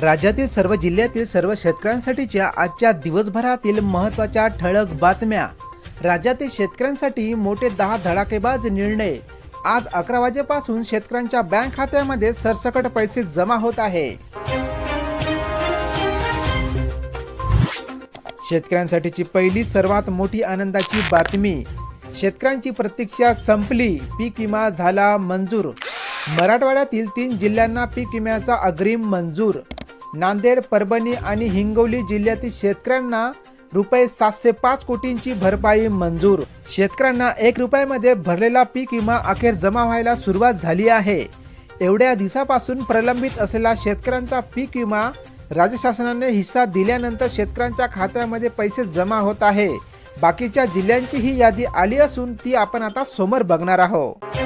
राज्यातील सर्व जिल्ह्यातील सर्व शेतकऱ्यांसाठीच्या आजच्या दिवसभरातील महत्त्वाच्या ठळक बातम्या. राज्यातील शेतकऱ्यांसाठी मोठे दहा धडाकेबाज निर्णय. आज अकरा वाजेपासून शेतकऱ्यांच्या बँक खात्यामध्ये सरसकट पैसे जमा होत आहे. शेतकऱ्यांसाठीची पहिली सर्वात मोठी आनंदाची बातमी. शेतकऱ्यांची प्रतीक्षा संपली. पीक विमा झाला मंजूर. मराठवाड्यातील तीन जिल्ह्यांना पीक विम्याचा अग्रिम मंजूर. नांदेड परभणी आणि हिंगोली जिल्ह्यातील शेतकऱ्यांना रुपये सातशे पाच कोटींची भरपाई मंजूर. शेतकऱ्यांना एक रुपयामध्ये भरलेला पीक विमा अखेर जमा व्हायला सुरुवात झाली आहे. एवढ्या दिवसापासून प्रलंबित असलेला शेतकऱ्यांचा पीक विमा राज्य शासनाने हिस्सा दिल्यानंतर शेतकऱ्यांच्या खात्यामध्ये पैसे जमा होत आहे. बाकीच्या जिल्ह्यांची ही यादी आली असून ती आपण आता समोर बघणार आहोत.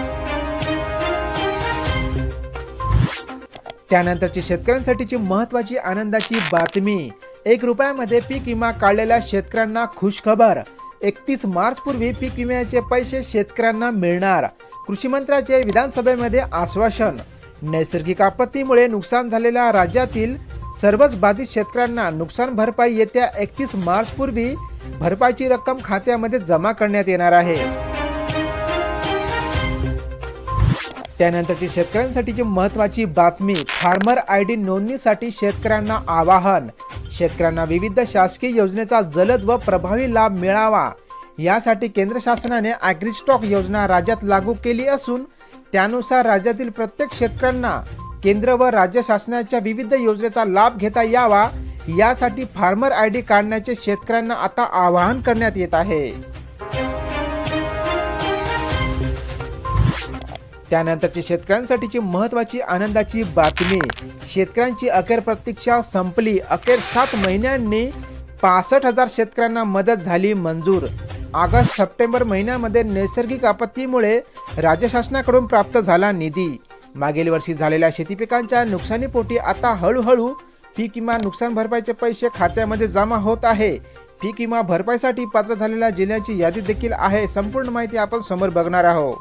त्यानंतरची शेतकऱ्यांसाठीची महत्वाची आनंदाची बातमी. एक रुपयामध्ये पीक विमा काढलेल्या शेतकऱ्यांना खुशखबर. एकतीस मार्च पूर्वी पीक विम्याचे पैसे शेतकऱ्यांना मिळणार. कृषी मंत्र्याचे विधानसभेमध्ये आश्वासन. नैसर्गिक आपत्तीमुळे नुकसान झालेल्या राज्यातील सर्वच बाधित शेतकऱ्यांना नुकसान भरपाई येत्या एकतीस मार्च पूर्वी भरपाईची रक्कम खात्यामध्ये जमा करण्यात येणार आहे. त्यानंतरची शेतकऱ्यांसाठीची महत्त्वाची बातमी फार्मर आय डी नोंदणीसाठी शेतकऱ्यांना आवाहन. शेतकऱ्यांना विविध शासकीय योजनेचा जलद व प्रभावी लाभ मिळावा. यासाठी केंद्र शासनाने ॲग्रीस्टॉक योजना राज्यात लागू केली असून त्यानुसार राज्यातील प्रत्येक शेतकऱ्यांना केंद्र व राज्य शासनाच्या विविध योजनेचा लाभ घेता यावा. यासाठी फार्मर आय डी काढण्याचे शेतकऱ्यांना आता आवाहन करण्यात येत आहे. त्यानंतरची शेतकऱ्यांसाठीची महत्त्वाची आनंदाची बातमी. शेतकऱ्यांची अखेर प्रतीक्षा संपली. अखेर सात महिन्यांनी पासष्ट हजार शेतकऱ्यांना मदत झाली मंजूर. ऑगस्ट सप्टेंबर महिन्यामध्ये नैसर्गिक आपत्तीमुळे राज्य शासनाकडून प्राप्त झाला निधी. मागील वर्षी झालेल्या शेतीपिकांच्या नुकसानीपोटी आता हळूहळू पीक विमा नुकसान भरपाईचे पैसे खात्यामध्ये जमा होत आहे. पीक विमा भरपाईसाठी पात्र झालेल्या जिल्ह्यांची यादी देखील आहे. संपूर्ण माहिती आपण समोर बघणार आहोत.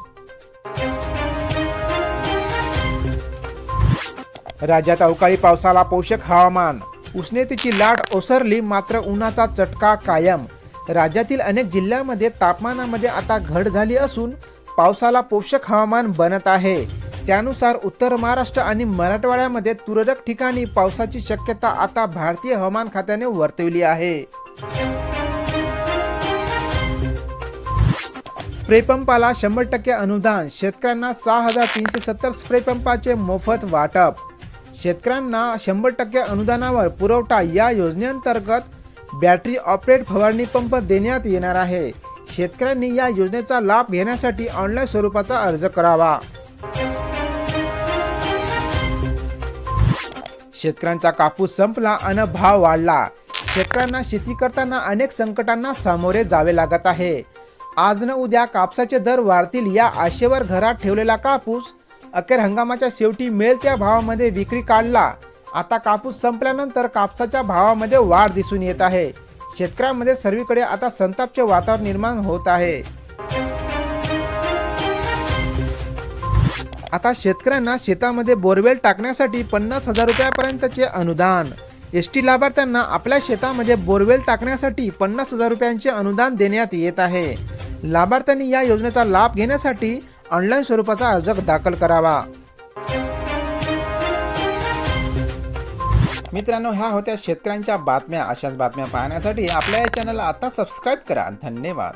राज्यात अवकाळी पावसाला पोषक हवामान. उष्णतेची लाट ओसरली मात्र उन्हाचा चटका कायम. राज्यातील अनेक जिल्ह्यांमध्ये तापमानामध्ये आता घट झाली असून पावसाला पोषक हवामान बनत आहे. त्यानुसार उत्तर महाराष्ट्र आणि मराठवाड्यामध्ये तुरळक ठिकाणी पावसाची शक्यता आता भारतीय हवामान खात्याने वर्तवली आहे. स्प्रे पंपाला शंभर टक्के अनुदान. शेतकऱ्यांना सहा हजार तीनशे सत्तर स्प्रे पंपाचे मोफत वाटप. शेतकऱ्यांना शंभर टक्के अनुदानावर पुरवठा या योजनेअंतर्गत बॅटरी ऑपरेट फवारणी पंप देण्यात येणार आहे. शेतकऱ्यांनी या योजनेचा लाभ घेण्यासाठी ऑनलाईन स्वरूपाचा अर्ज करावा. शेतकऱ्यांचा कापूस संपला आणि भाव वाढला. शेतकऱ्यांना शेती करताना अनेक संकटांना सामोरे जावे लागत आहे. आज न उद्या कापसाचे दर वाढतील या आशेवर घरात ठेवलेला कापूस अखेर हंगामाच्या शेवटी मिळेल त्या भावामध्ये विक्री काढला. आता कापूस संपल्यानंतर कापसाच्या भावामध्ये वाढ दिसून येत आहे. शेतकऱ्यांमध्ये सर्वीकडे आता संतापचे वातावरण निर्माण होत आहे. आता शेतकऱ्यांना शेतामध्ये बोरवेल टाकण्यासाठी पन्नास हजार रुपयापर्यंतचे अनुदान. एस टी लाभार्थ्यांना आपल्या शेतामध्ये बोरवेल टाकण्यासाठी पन्नास हजार रुपयांचे अनुदान देण्यात येत आहे. लाभार्थ्यांनी या योजनेचा लाभ घेण्यासाठी ऑनलाईन स्वरूपाचा अर्ज दाखल करावा. मित्रांनो ह्या होत्या शेतकऱ्यांच्या बातम्या. अशाच बातम्या पाहण्यासाठी आपल्या या चॅनलला आता सबस्क्राईब करा. धन्यवाद.